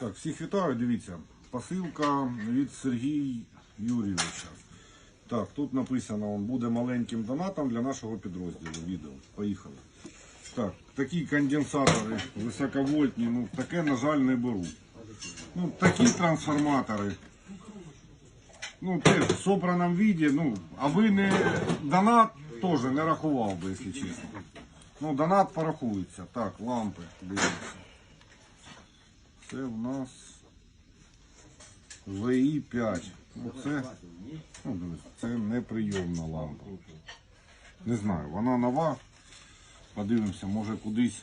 Так, всіх вітаю, дивіться. Посилка від Сергія Юрійовича. Так, тут написано, он буде маленьким донатом для нашого підрозділу. Відео. Поїхали. Так, такі конденсатори високовольтні, ну таке, на жаль, не беру. Ну, такі трансформатори. Ну, теж в собраному віді, ну, а ви не донат теж не рахував би, якщо чесно. Ну, донат порахується. Так, лампи, дивіться. Це в нас ВІ 5. Ну, це неприйомна лампа. Не знаю, вона нова. Подивимося, може кудись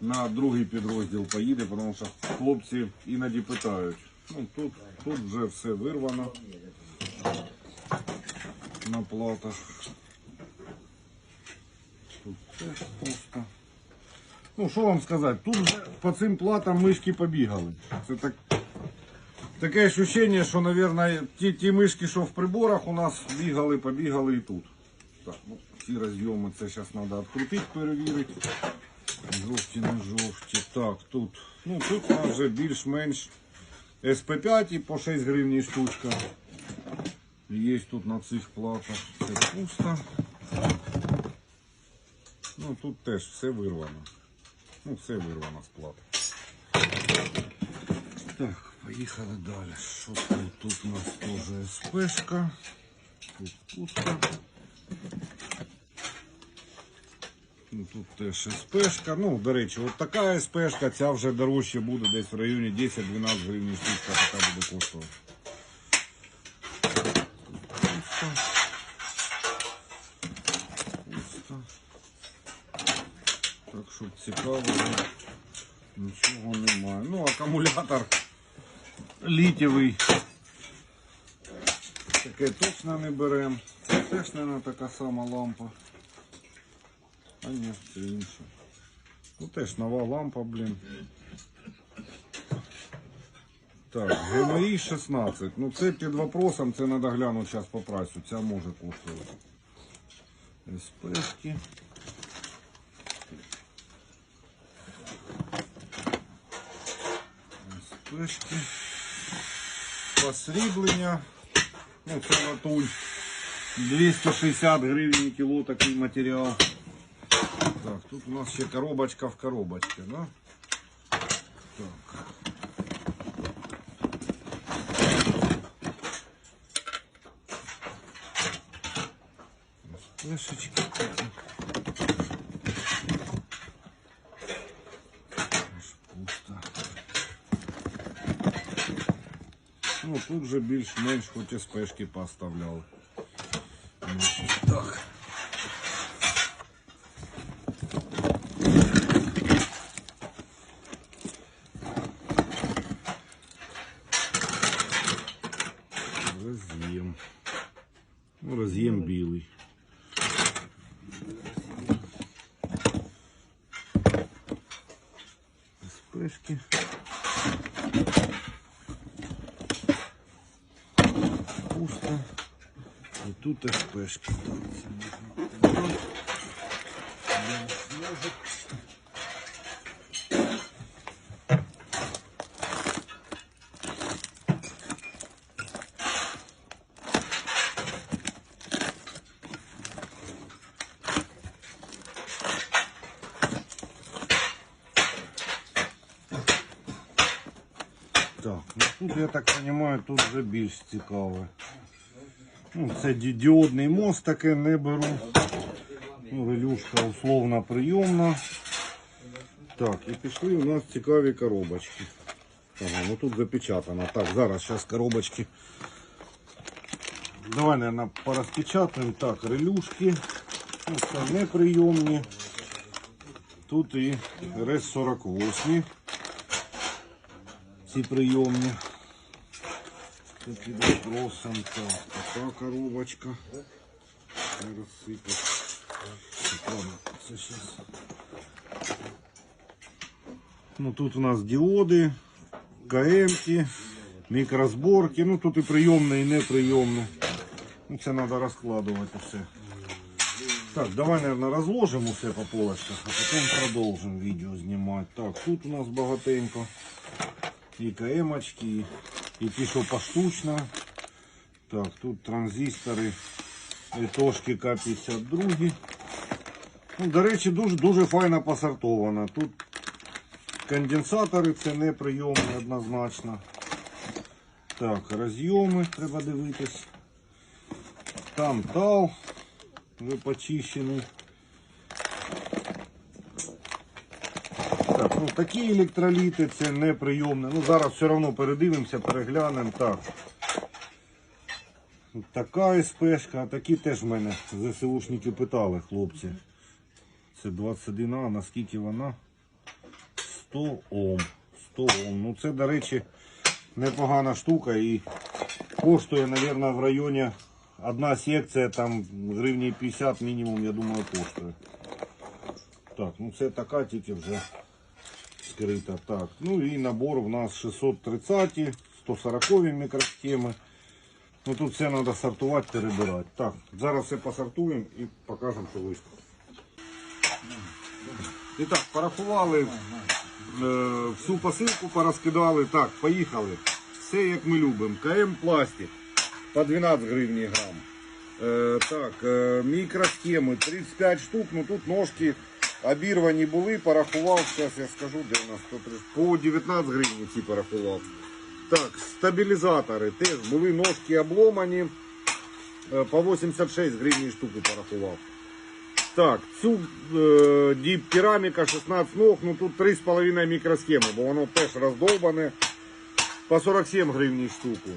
на другий підрозділ поїде, тому що хлопці іноді питають. Ну, тут, тут вже все вирвано на платах. Тут теж пусто. Ну, що вам сказати, тут вже по цим платам мишки побігали. Це так, таке ощущення, що, мабуть, ті, ті мишки, що в приборах у нас бігали, побігали і тут. Так, ну, ці розйоми це зараз треба відкрутити, перевірити. Жовті, не жовті. Так, тут. Ну, тут у нас вже більш-менш СП5 і по 6 гривень штучка. Є тут на цих платах. Це пусто. Ну тут теж все вирвано. Ну, все вирвано з плати. Так, поїхали далі. Що тут? Тут у нас теж СПшка. Тут пусто. Ну, тут теж СПшка. Ну, до речі, от така СПшка, ця вже дорожче буде десь в районі 10-12 гривень штучка така буде коштувати. Так що цікаво, нічого немає. Ну, акумулятор літєвий. Таке точно не беремо. Це теж, мабуть, така сама лампа. А ні, це інше. Ну теж нова лампа, блін. Так, ГМІ 16. Ну це під вопросом, це треба глянути зараз по прайсу. Ця може коштувати. СПшки. СПшки. Посріблення. Ну, це латунь. 260 гривень кіло такий матеріал. Так, тут у нас ще коробочка в коробочці, да? Так. Флешечки. тут же більш-менш хоч і спешки поставляв. Значить, так. Роз'єм. Ну, роз'єм білий. Спешки. І тут спешки. Так, це можна убрати. Де ножик? Так, ну тут я так розумію, тут вже більш цікаве. Ну, це ді- діодний мост таке не беру. Ну, релюшка условно прийомна. Так, і пішли у нас цікаві коробочки. Ага, ну тут запечатано. Так, зараз зараз коробочки. Давай, наверное, порозпечатаємо. Так, релюшки. Ну, це неприйомні. Тут і РС-48. Ці прийомні. Під вопросом. Так, така коробочка. Не розсипать. Ну тут у нас діоди, КМ, мікрозборки. Ну тут і прийомне, і неприйомне. Ну, це треба розкладувати все. Так, давай, наверное, розложимо все по полочках, а потім продовжимо відео знімати. Так, тут у нас багатенько. і КМ-очки, і, і що поштучно. Так, тут транзистори, літошки К-52. Ну, до речі, дуже, дуже файно посортовано. Тут конденсатори, це не прийомні однозначно. Так, розйоми треба дивитись. Там тал вже почищений. Ну такі електроліти це неприйомне. Ну зараз все одно передивимося, переглянемо. Так. Така СПшка, а такі теж в мене ЗСУшники питали, хлопці. Це 21А, наскільки вона? 100 Ом. 100 Ом. Ну це, до речі, непогана штука і коштує, мабуть, в районі одна секція там гривні 50 мінімум, я думаю, коштує. Так, ну це така тільки вже скрита. Так, ну і набор у нас 630, 140 мікросхеми. Ну тут все треба сортувати, перебирати. Так, зараз все посортуємо і покажемо, що вийшло. І так, порахували, е, всю посилку порозкидали. Так, поїхали. Все як ми любимо. КМ пластик по 12 гривень грам. Е, так, е, мікросхеми 35 штук, ну тут ножки обірвані були, порахував, зараз я скажу, де у нас 130, по 19 гривень ці порахував. Так, стабілізатори теж були ножки обломані, е, по 86 гривень штуку порахував. Так, цю е, діп кераміка 16 ног, ну тут 3,5 мікросхеми, бо воно теж роздовбане. По 47 гривень штуку.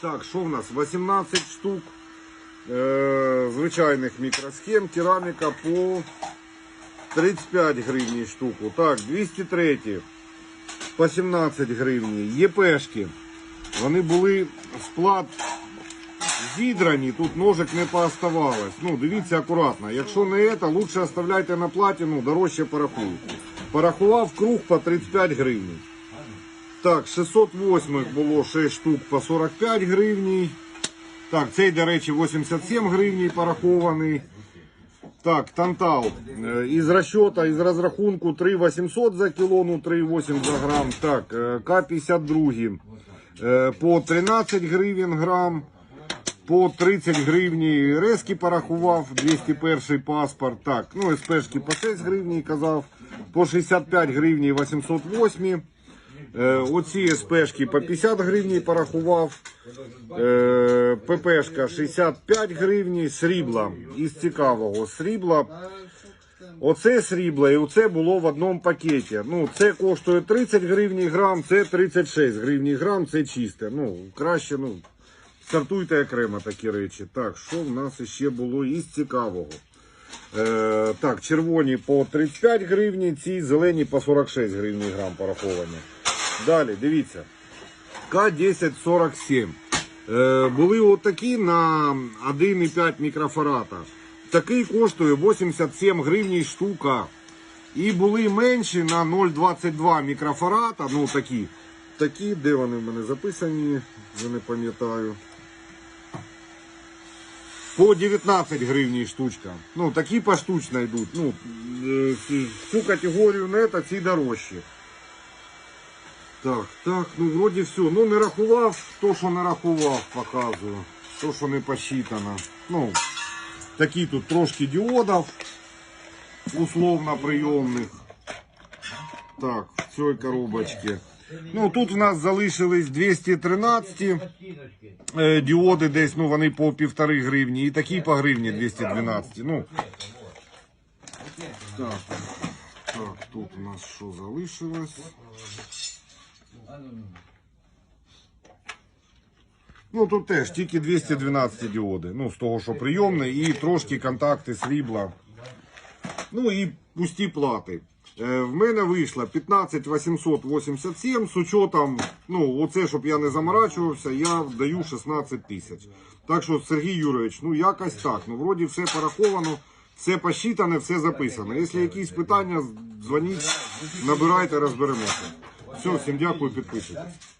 Так, що в нас? 18 штук е, звичайних мікросхем, кераміка по 35 гривень штуку. Так, 203 по 17 гривень. ЄПшки. Вони були сплат зідрані, тут ножик не пооставалось. Ну, дивіться акуратно. Якщо не це, лучше оставляйте на платі, ну, дорожче порахують. Порахував круг по 35 гривень. Так, 608 було 6 штук по 45 гривень. Так, цей, до речі, 87 гривень порахований. Так, тантал. Е, Із розчета, із розрахунку 3,800 за кіло, ну 3,8 за грам. Так, е, К-52 е, по 13 гривень грам. По 30 гривні резки порахував, 201 паспорт. Так, ну СПшки по 6 гривні казав, по 65 гривні 808. Е, оці СПшки по 50 гривні порахував. Е, ППшка 65 гривні, срібла із цікавого. Срібла. Оце срібло і оце було в одному пакеті. Ну, це коштує 30 гривень грам, це 36 гривень грам, це чисте. Ну, краще, ну, сортуйте окремо такі речі. Так, що в нас ще було із цікавого? Е, так, червоні по 35 гривень, ці зелені по 46 гривень грам пораховані. Далі, дивіться. К1047. Е, були отакі на 1,5 мікрофарата. Такий коштує 87 гривень штука. І були менші на 0,22 мікрофарата. Ну такі. Такі, де вони в мене записані, я не пам'ятаю. По 19 гривень штучка. Ну, такі поштучно йдуть. Ну, е, цю категорію нета ці дорожчі. Так, так, ну вроді все. Ну не рахував, то що не рахував, показую. То, що не посчитано. Ну, такі тут трошки діодів, условно прийомних. Так, в цій коробочці. Ну тут у нас залишились 213 е, діоди десь, ну вони по півтори гривні. І такі по гривні 212. Ну, так, так, тут у нас що залишилось? Ну тут теж тільки 212 діоди. Ну, з того, що прийомне, і трошки контакти срібла. Ну і пусті плати. Е, в мене вийшло 15 887 з учетом, ну, оце, щоб я не заморачувався, я даю 16 тисяч. Так що, Сергій Юрійович, ну якось так. Ну, вроді все пораховано, все посчитане, все записано. Якщо якісь питання, дзвоніть, набирайте, розберемося. Все, всім дякую, підписуйтесь.